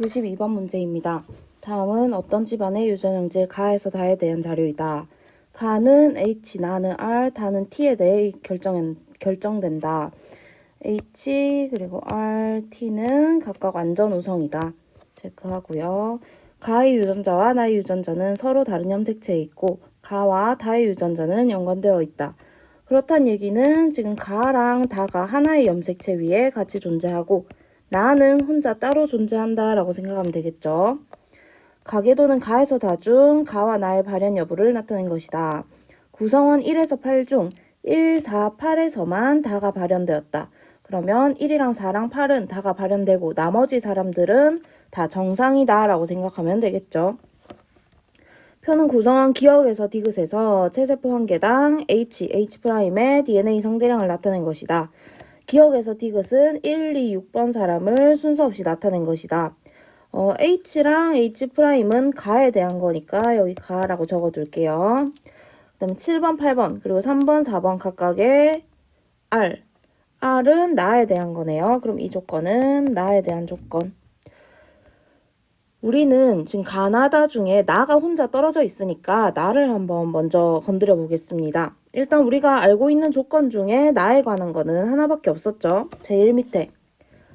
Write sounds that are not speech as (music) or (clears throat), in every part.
92번 문제입니다. 다음은 어떤 집안의 유전형질 가에서 다에 대한 자료이다. 가는 H, 나는 R, 다는 T에 대해 결정, 결정된다. H 그리고 R, T는 각각 완전 우성이다. 체크하고요. 가의 유전자와 나의 유전자는 서로 다른 염색체에 있고 가와 다의 유전자는 연관되어 있다. 그렇단 얘기는 지금 가랑 다가 하나의 염색체 위에 같이 존재하고 나는 혼자 따로 존재한다 라고 생각하면 되겠죠. 가계도는 가에서 다 중 가와 나의 발현 여부를 나타낸 것이다. 구성원 1에서 8 중 1, 4, 8에서만 다가 발현되었다. 그러면 1이랑 4랑 8은 다가 발현되고 나머지 사람들은 다 정상이다 라고 생각하면 되겠죠. 표는 구성원 기억에서 디귿에서 체세포 한 개당 H, H'의 DNA 성대량을 나타낸 것이다. 기억에서 디귿은 1, 2, 6번 사람을 순서 없이 나타낸 것이다. 어, H랑 H'은 가에 대한 거니까 여기 가라고 적어둘게요. 그 다음에 7번, 8번, 그리고 3번, 4번 각각의 R. R은 나에 대한 거네요. 그럼 이 조건은 나에 대한 조건. 우리는 지금 가나다 중에 나가 혼자 떨어져 있으니까 나를 한번 먼저 건드려 보겠습니다. 일단 우리가 알고 있는 조건 중에 나에 관한 거는 하나밖에 없었죠. 제일 밑에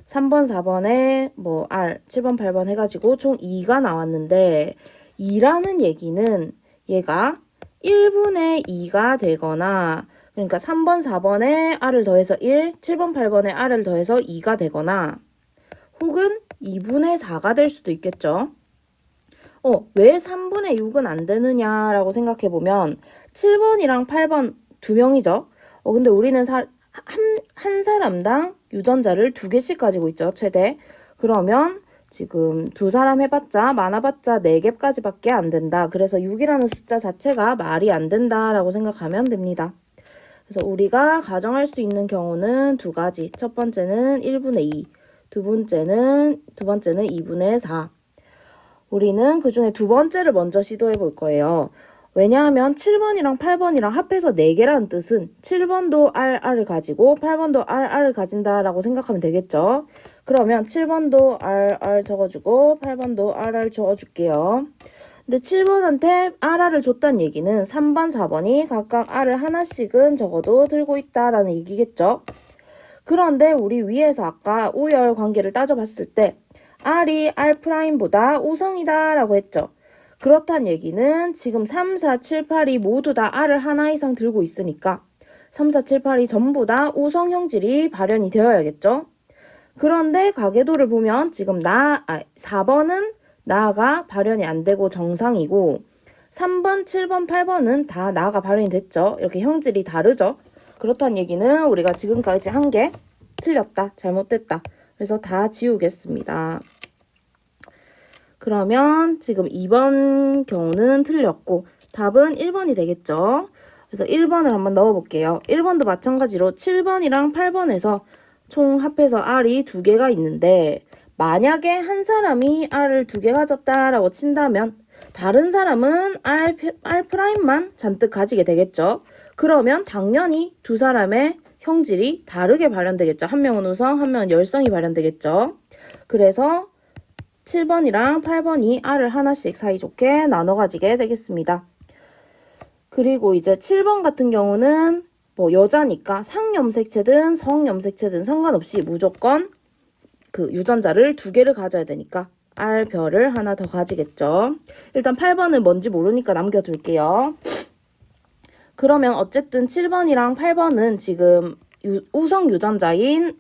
3번, 4번에 뭐 R, 7번, 8번 해가지고 총 2가 나왔는데 2라는 얘기는 얘가 1분의 2가 되거나 그러니까 3번, 4번에 R을 더해서 1, 7번, 8번에 R을 더해서 2가 되거나 혹은 2분의 4가 될 수도 있겠죠. 어, 왜 3분의 6은 안 되느냐라고 생각해 보면 7번이랑 8번 두 명이죠. 어, 근데 우리는 사, 한, 한 사람당 유전자를 두 개씩 가지고 있죠, 최대. 그러면 지금 두 사람 해봤자, 많아봤자 네 개까지밖에 안 된다. 그래서 6이라는 숫자 자체가 말이 안 된다라고 생각하면 됩니다. 그래서 우리가 가정할 수 있는 경우는 두 가지. 첫 번째는 1분의 2. 두 번째는, 두 번째는 2분의 4. 우리는 그 중에 두 번째를 먼저 시도해 볼 거예요. 왜냐하면 7번이랑 8번이랑 합해서 4개라는 뜻은 7번도 RR을 가지고 8번도 RR을 가진다라고 생각하면 되겠죠. 그러면 7번도 RR 적어주고 8번도 RR 적어줄게요. 근데 7번한테 RR을 줬다는 얘기는 3번, 4번이 각각 R을 하나씩은 적어도 들고 있다라는 얘기겠죠. 그런데 우리 위에서 아까 우열 관계를 따져봤을 때 R이 R'보다 우성이다 라고 했죠. 그렇단 얘기는 지금 3, 4, 7, 8이 모두 다 R을 하나 이상 들고 있으니까 3, 4, 7, 8이 전부 다 우성 형질이 발현이 되어야겠죠. 그런데 가계도를 보면 지금 나, 아, 4번은 나가 발현이 안 되고 정상이고 3번, 7번, 8번은 다 나가 발현이 됐죠. 이렇게 형질이 다르죠. 그렇단 얘기는 우리가 지금까지 한 게 틀렸다, 잘못됐다. 그래서 다 지우겠습니다. 그러면 지금 2번 경우는 틀렸고 답은 1번이 되겠죠. 그래서 1번을 한번 넣어볼게요. 1번도 마찬가지로 7번이랑 8번에서 총 합해서 R이 두 개가 있는데 만약에 한 사람이 R을 두 개 가졌다라고 친다면 다른 사람은 R, R'만 잔뜩 가지게 되겠죠. 그러면 당연히 두 사람의 형질이 다르게 발현되겠죠. 한 명은 우성, 한 명은 열성이 발현되겠죠. 그래서 7번이랑 8번이 R을 하나씩 사이좋게 나눠 가지게 되겠습니다. 그리고 이제 7번 같은 경우는 뭐 여자니까 상염색체든 성염색체든 상관없이 무조건 그 유전자를 두 개를 가져야 되니까 R별을 하나 더 가지겠죠. 일단 8번은 뭔지 모르니까 남겨둘게요. 그러면 어쨌든 7번이랑 8번은 지금 유, 우성 유전자인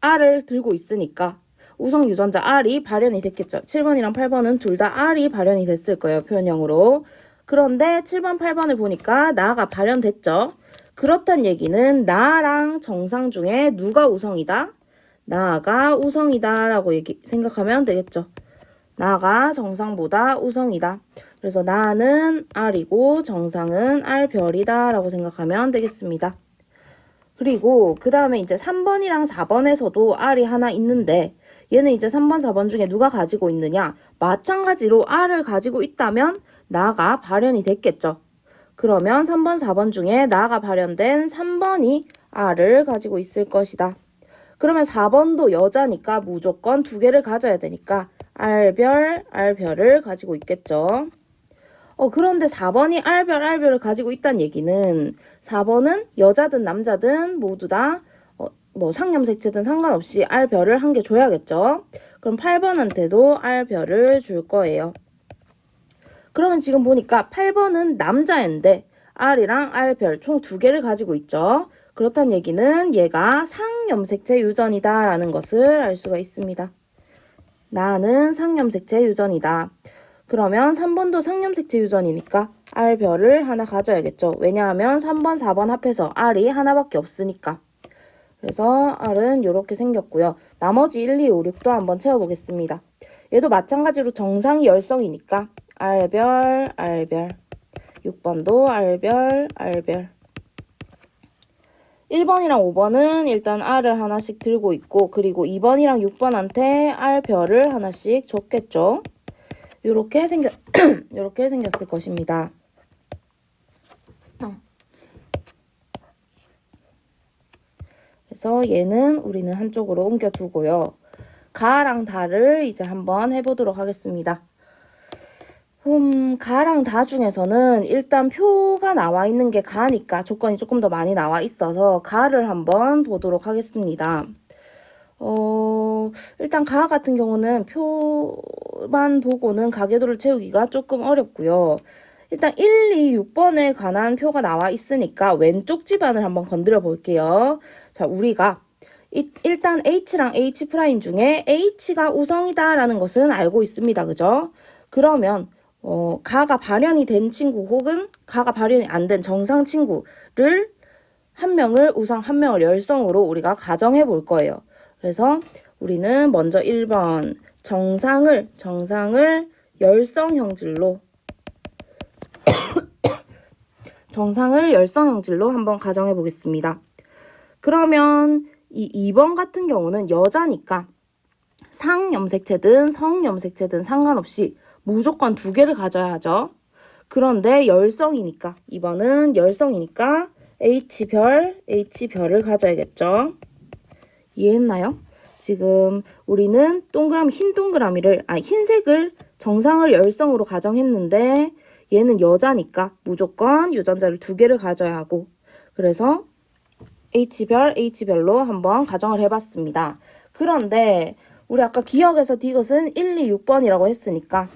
R을 들고 있으니까 우성 유전자 R이 발현이 됐겠죠. 7번이랑 8번은 둘 다 R이 발현이 됐을 거예요. 표현형으로. 그런데 7번, 8번을 보니까 나가 발현됐죠. 그렇단 얘기는 나랑 정상 중에 누가 우성이다? 나가 우성이다 라고 얘기, 생각하면 되겠죠. 나가 정상보다 우성이다. 그래서 나는 R이고 정상은 R별이다 라고 생각하면 되겠습니다. 그리고 그 다음에 이제 3번이랑 4번에서도 R이 하나 있는데 얘는 이제 3번, 4번 중에 누가 가지고 있느냐? 마찬가지로 R을 가지고 있다면 나가 발현이 됐겠죠. 그러면 3번, 4번 중에 나가 발현된 3번이 R을 가지고 있을 것이다. 그러면 4번도 여자니까 무조건 두 개를 가져야 되니까 R별, R별을 가지고 있겠죠. 어, 그런데 4번이 R별, R별을 가지고 있다는 얘기는 4번은 여자든 남자든 모두 다 어, 뭐 상염색체든 상관없이 R별을 한 개 줘야겠죠. 그럼 8번한테도 R별을 줄 거예요. 그러면 지금 보니까 8번은 남자인데 R이랑 R별 총 두 개를 가지고 있죠. 그렇다는 얘기는 얘가 상염색체 유전이다 라는 것을 알 수가 있습니다. 나는 상염색체 유전이다. 그러면 3번도 상염색체 유전이니까 R별을 하나 가져야겠죠. 왜냐하면 3번, 4번 합해서 R이 하나밖에 없으니까. 그래서 R은 이렇게 생겼고요. 나머지 1, 2, 5, 6도 한번 채워보겠습니다. 얘도 마찬가지로 정상이 열성이니까 R별, R별. 6번도 R별, R별. 1번이랑 5번은 일단 R을 하나씩 들고 있고 그리고 2번이랑 6번한테 R별을 하나씩 줬겠죠. 요렇게 생겼 (clears throat) 요렇게 생겼을 것입니다. 그래서 얘는 우리는 한쪽으로 옮겨 두고요. 가랑 다를 이제 한번 해보도록 하겠습니다. 음, 가랑 다 중에서는 일단 표가 나와 있는 게 가니까 조건이 조금 더 많이 나와 있어서 가를 한번 보도록 하겠습니다. 어, 일단 가 같은 경우는 표만 보고는 가계도를 채우기가 조금 어렵고요. 일단 1, 2, 6번에 관한 표가 나와 있으니까 왼쪽 집안을 한번 건드려 볼게요. 자, 우리가 이- 일단 H랑 H 프라임 중에 H가 우성이다라는 것은 알고 있습니다. 그죠? 그러면 어, 가가 발현이 된 친구 혹은 가가 발현이 안 된 정상 친구를 한 명을 우성, 한 명을 열성으로 우리가 가정해 볼 거예요. 그래서 우리는 먼저 1번 정상을 정상을 열성 형질로 (coughs) 정상을 열성 형질로 한번 가정해 보겠습니다. 그러면 이 2번 같은 경우는 여자니까 상염색체든 성염색체든 상관없이 무조건 두 개를 가져야 하죠. 그런데 열성이니까 2번은 열성이니까 H별, H별을 가져야겠죠. 이해했나요? 지금 우리는 동그라미 흰 동그라미를 아니 흰색을 정상을 열성으로 가정했는데 얘는 여자니까 무조건 유전자를 두 개를 가져야 하고 그래서 H별, H별로 한번 가정을 해봤습니다. 그런데 우리 아까 기억에서 디귿은 1, 2, 6번이라고 했으니까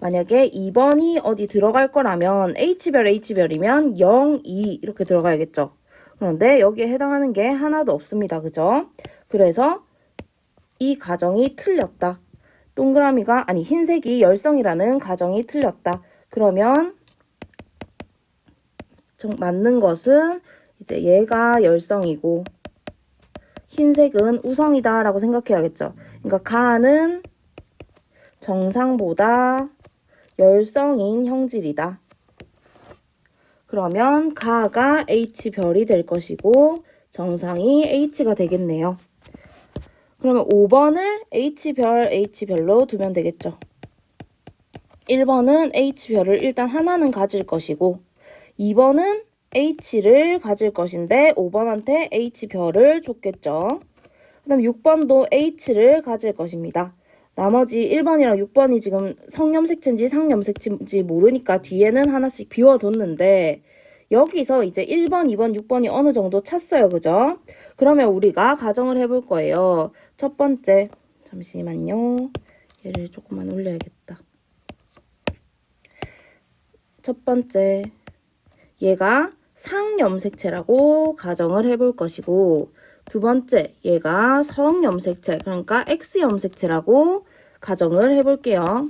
만약에 2번이 어디 들어갈 거라면 H별, H별이면 0, 2 이렇게 들어가야겠죠. 그런데 여기에 해당하는 게 하나도 없습니다. 그죠? 그래서 이 가정이 틀렸다. 동그라미가 아니 흰색이 열성이라는 가정이 틀렸다. 그러면 정, 맞는 것은 이제 얘가 열성이고 흰색은 우성이다 라고 생각해야겠죠. 그러니까 가는 정상보다 열성인 형질이다. 그러면 가가 H별이 될 것이고 정상이 H가 되겠네요. 그러면 5번을 H별, H별로 두면 되겠죠. 1번은 H별을 일단 하나는 가질 것이고 2번은 H를 가질 것인데 5번한테 H별을 줬겠죠. 그 다음 6번도 H를 가질 것입니다. 나머지 1번이랑 6번이 지금 성염색체인지 상염색체인지 모르니까 뒤에는 하나씩 비워뒀는데 여기서 이제 1번, 2번, 6번이 어느 정도 찼어요. 그죠? 그러면 우리가 가정을 해볼 거예요. 첫 번째, 잠시만요. 얘를 조금만 올려야겠다. 첫 번째, 얘가 상염색체라고 가정을 해볼 것이고 두 번째, 얘가 성염색체, 그러니까 X염색체라고 가정을 해볼게요.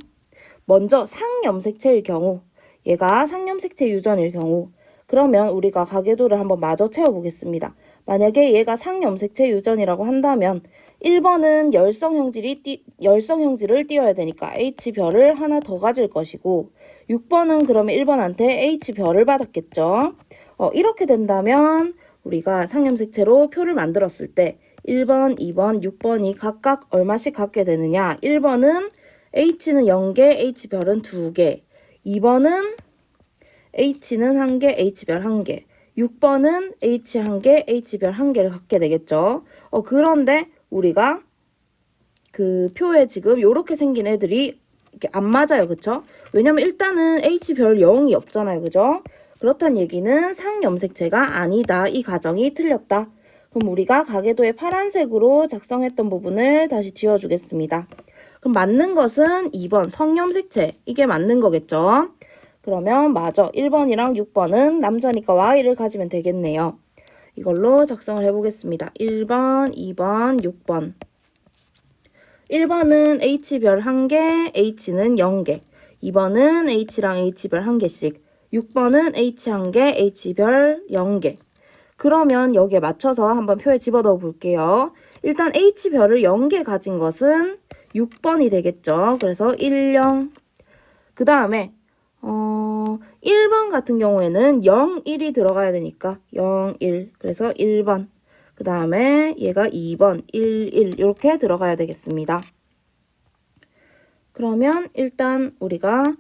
먼저 상염색체일 경우, 얘가 상염색체 유전일 경우, 그러면 우리가 가계도를 한번 마저 채워보겠습니다. 만약에 얘가 상염색체 유전이라고 한다면 1번은 열성 형질이 띠, 열성 형질을 띄워야 되니까 H별을 하나 더 가질 것이고 6번은 그러면 1번한테 H별을 받았겠죠. 어, 이렇게 된다면 우리가 상염색체로 표를 만들었을 때 1번, 2번, 6번이 각각 얼마씩 갖게 되느냐. 1번은 H는 0개, H별은 2개. 2번은 H는 1개, H별 1개 6번은 H 1개, H별 1개를 갖게 되겠죠. 어, 그런데 우리가 그 표에 지금 요렇게 생긴 애들이 이렇게 안 맞아요. 그쵸? 왜냐면 일단은 H별 0이 없잖아요. 그죠? 그렇단 얘기는 상염색체가 아니다. 이 가정이 틀렸다. 그럼 우리가 가계도에 파란색으로 작성했던 부분을 다시 지워주겠습니다. 그럼 맞는 것은 2번 성염색체. 이게 맞는 거겠죠? 그러면 맞아. 1번이랑 6번은 남자니까 Y를 가지면 되겠네요. 이걸로 작성을 해보겠습니다. 1번, 2번, 6번. 1번은 H별 1개, H는 0개. 2번은 H랑 H별 1개씩. 6번은 H 1개, H별 0개. 그러면 여기에 맞춰서 한번 표에 집어넣어 볼게요. 일단 H별을 0개 가진 것은 6번이 되겠죠. 그래서 1, 0. 그 다음에 어, 1번 같은 경우에는 0, 1이 들어가야 되니까 0, 1. 그래서 1번. 그 다음에 얘가 2번, 1, 1 이렇게 들어가야 되겠습니다. 그러면 일단 우리가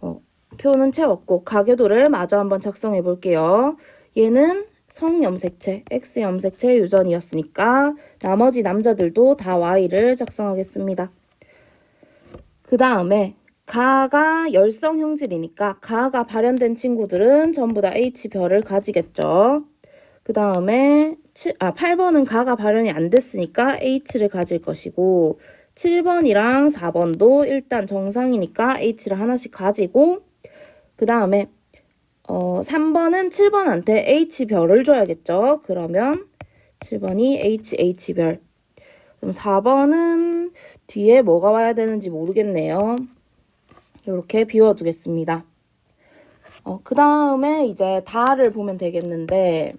어, 표는 채웠고 가계도를 마저 한번 작성해 볼게요. 얘는 성염색체, X염색체 유전이었으니까 나머지 남자들도 다 Y를 작성하겠습니다. 그 다음에 가가 열성 형질이니까 가가 발현된 친구들은 전부 다 H별을 가지겠죠. 그 다음에 아, 8번은 가가 발현이 안 됐으니까 H를 가질 것이고 7번이랑 4번도 일단 정상이니까 H를 하나씩 가지고 그 다음에 어, 3번은 7번한테 H별을 줘야겠죠. 그러면 7번이 H, H별. 그럼 4번은 뒤에 뭐가 와야 되는지 모르겠네요. 이렇게 비워두겠습니다. 어, 그 다음에 이제 다를 보면 되겠는데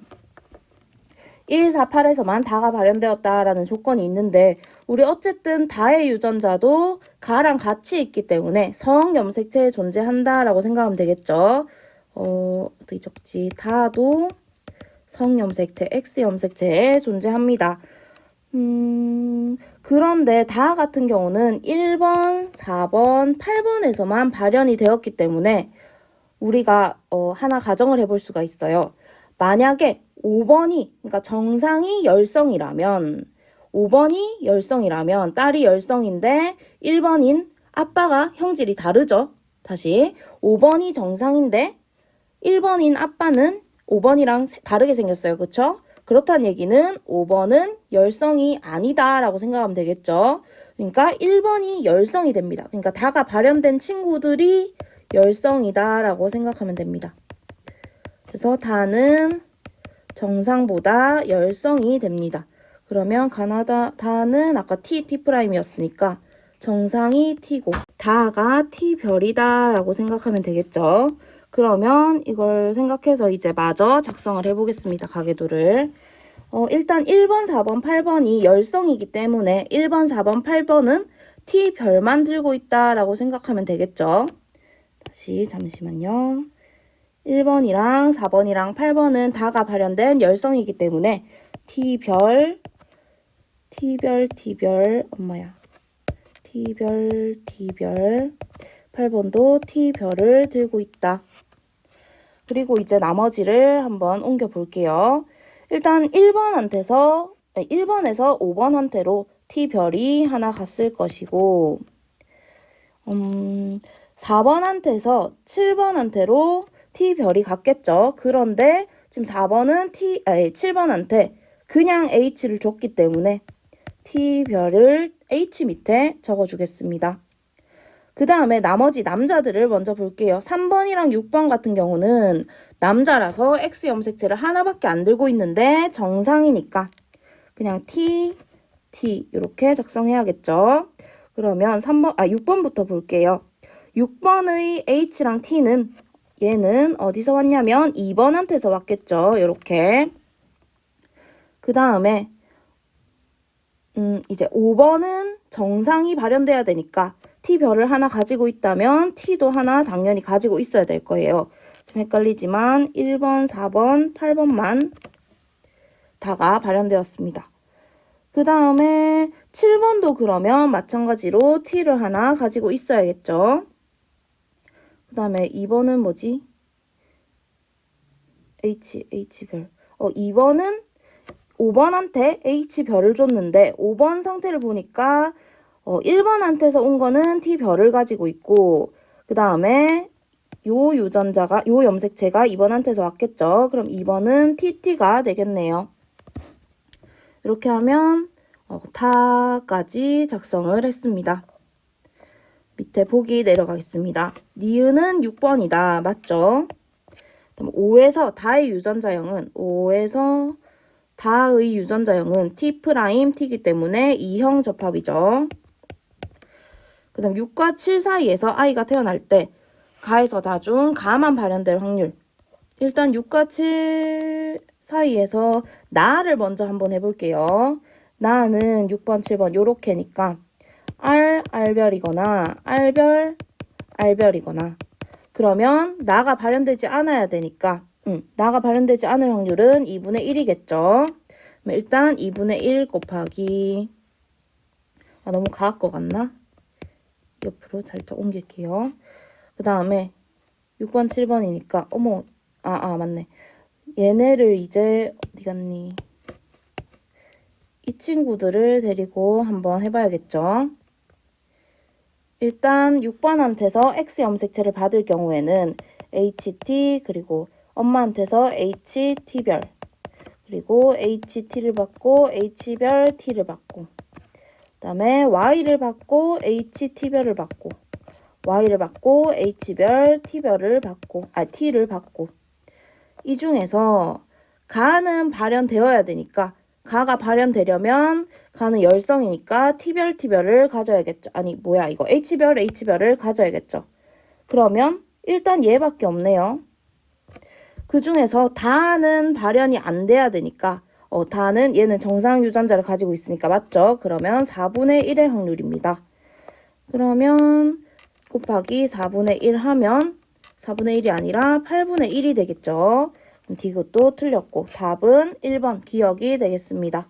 1, 4, 8에서만 다가 발현되었다라는 조건이 있는데 우리 어쨌든 다의 유전자도 가랑 같이 있기 때문에 성염색체에 존재한다라고 생각하면 되겠죠. 어, 어떻게 적지? 다도 성염색체, X염색체에 존재합니다. 음, 그런데 다 같은 경우는 1번, 4번, 8번에서만 발현이 되었기 때문에 우리가 어, 하나 가정을 해볼 수가 있어요. 만약에 5번이, 그러니까 정상이 열성이라면, 5번이 열성이라면, 딸이 열성인데, 1번인 아빠가 형질이 다르죠? 다시. 5번이 정상인데, 1번인 아빠는 5번이랑 다르게 생겼어요. 그쵸? 그렇다는 얘기는 5번은 열성이 아니다 라고 생각하면 되겠죠. 그러니까 1번이 열성이 됩니다. 그러니까 다가 발현된 친구들이 열성이다 라고 생각하면 됩니다. 그래서 다는 정상보다 열성이 됩니다. 그러면 가나다 다는 아까 T, T'이었으니까 정상이 T고 다가 T별이다 라고 생각하면 되겠죠. 그러면 이걸 생각해서 이제 마저 작성을 해보겠습니다. 가계도를. 어, 일단 1번, 4번, 8번이 열성이기 때문에 1번, 4번, 8번은 T별만 들고 있다라고 생각하면 되겠죠. 다시 잠시만요. 1번이랑 4번이랑 8번은 다가 발현된 열성이기 때문에 T별, T별, T별, 엄마야. T별, T별, 8번도 T별을 들고 있다. 그리고 이제 나머지를 한번 옮겨 볼게요. 일단 1번한테서 1번에서 5번한테로 T별이 하나 갔을 것이고 음, 4번한테서 7번한테로 T별이 갔겠죠. 그런데 지금 4번은 T, 아니 7번한테 그냥 H를 줬기 때문에 T별을 H 밑에 적어주겠습니다. 그 다음에 나머지 남자들을 먼저 볼게요. 3번이랑 6번 같은 경우는 남자라서 X 염색체를 하나밖에 안 들고 있는데 정상이니까 그냥 T, T 이렇게 작성해야겠죠. 그러면 3번, 아 6번부터 볼게요. 6번의 H랑 T는 얘는 어디서 왔냐면 2번한테서 왔겠죠. 이렇게. 그 다음에 음, 이제 5번은 정상이 발현돼야 되니까 T별을 하나 가지고 있다면 T도 하나 당연히 가지고 있어야 될 거예요. 좀 헷갈리지만 1번, 4번, 8번만 다가 발현되었습니다. 그 다음에 7번도 그러면 마찬가지로 T를 하나 가지고 있어야겠죠. 그 다음에 2번은 뭐지? H, H별. 어, 2번은 5번한테 H별을 줬는데 5번 상태를 보니까 어, 1번한테서 온 거는 T별을 가지고 있고 그 다음에 요 유전자가 요 염색체가 2번한테서 왔겠죠. 그럼 2번은 TT가 되겠네요. 이렇게 하면 어, 타까지 작성을 했습니다. 밑에 보기 내려가겠습니다. 니은은 6번이다. 맞죠? 그럼 5에서 다의 유전자형은 5에서 다의 유전자형은 T 프라임 T이기 때문에 2형 접합이죠. 그 다음 6과 7 사이에서 아이가 태어날 때 가에서 다중 가만 발현될 확률. 일단 6과 7 사이에서 나를 먼저 한번 해볼게요. 나는 6번, 7번 요렇게니까 R, R별이거나 R별, R별이거나 그러면 나가 발현되지 않아야 되니까 음, 나가 발현되지 않을 확률은 2분의 1이겠죠. 일단 2분의 1 곱하기 아 너무 가할 것 같나? 옆으로 살짝 옮길게요. 그 다음에 6번, 7번이니까 어머 아, 아 맞네. 얘네를 이제 어디 갔니? 이 친구들을 데리고 한번 해봐야겠죠. 일단 6번한테서 X 염색체를 받을 경우에는 HT 그리고 엄마한테서 HT별 그리고 HT를 받고 H별 T를 받고 그 다음에 Y를 받고 HT별을 받고 Y를 받고 H별 T별을 받고 아 T를 받고 이 중에서 가는 발현되어야 되니까 가가 발현되려면 가는 열성이니까 T별 T별을 가져야겠죠. 아니 뭐야 이거 H별 H별을 가져야겠죠. 그러면 일단 얘밖에 없네요. 그 중에서 다는 발현이 안 돼야 되니까 어, 다는 얘는 정상 유전자를 가지고 있으니까 맞죠? 그러면 4분의 1의 확률입니다. 그러면 곱하기 4분의 1 하면 4분의 1이 아니라 8분의 1이 되겠죠. 이것도 틀렸고 답은 1번 기억이 되겠습니다.